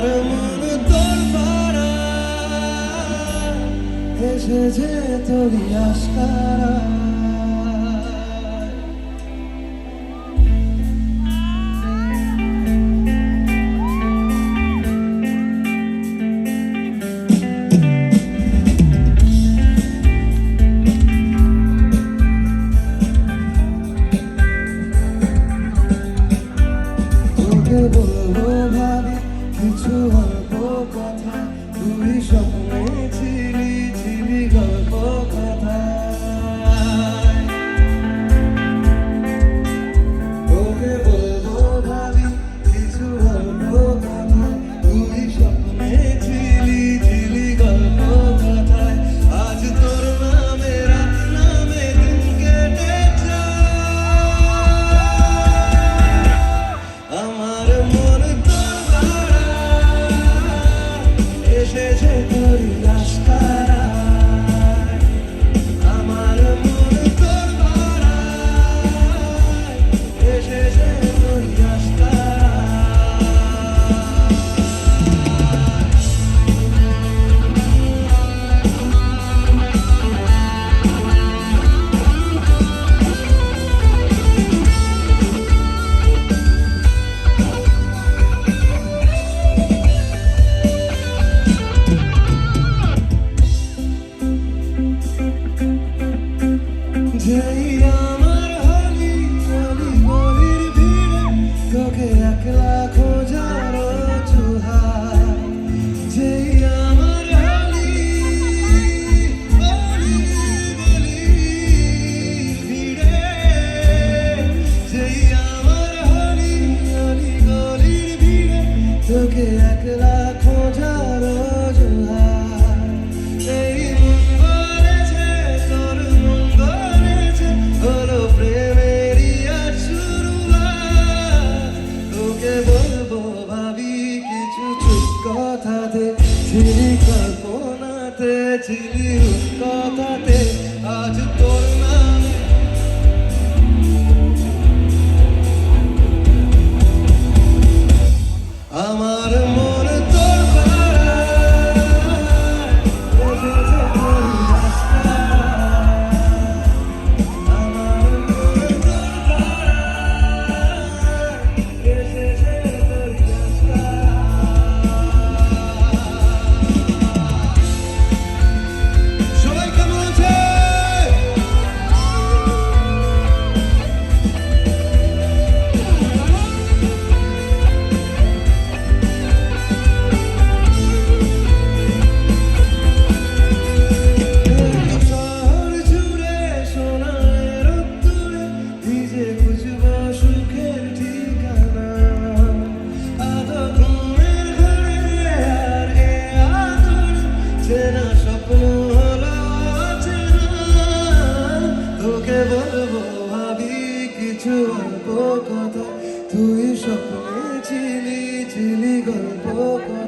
আমার মন তোর পাড়া এসেছে তোরই আশকারা বলব ভাবি কিছু অল্প কথা তুই স্বপ্নে ছিলি ছিলি গল্প কথা। একলা খোঁজার এই মন বলেছে তোর মন বলেছে হলো প্রেমেরই আর শুরুয়াত তোকে বলব, ভাবি, কিছু চুপ কথাতে ছিলি কল্পনাতে ছিলি কথাতে। ভিজে খুঁজবো ঠিকানা। আদর, চেনা বলব, ভাবি, কিছু অল্প কথা। তুই স্বপ্নে ছিলি ছিলি গল্প কথা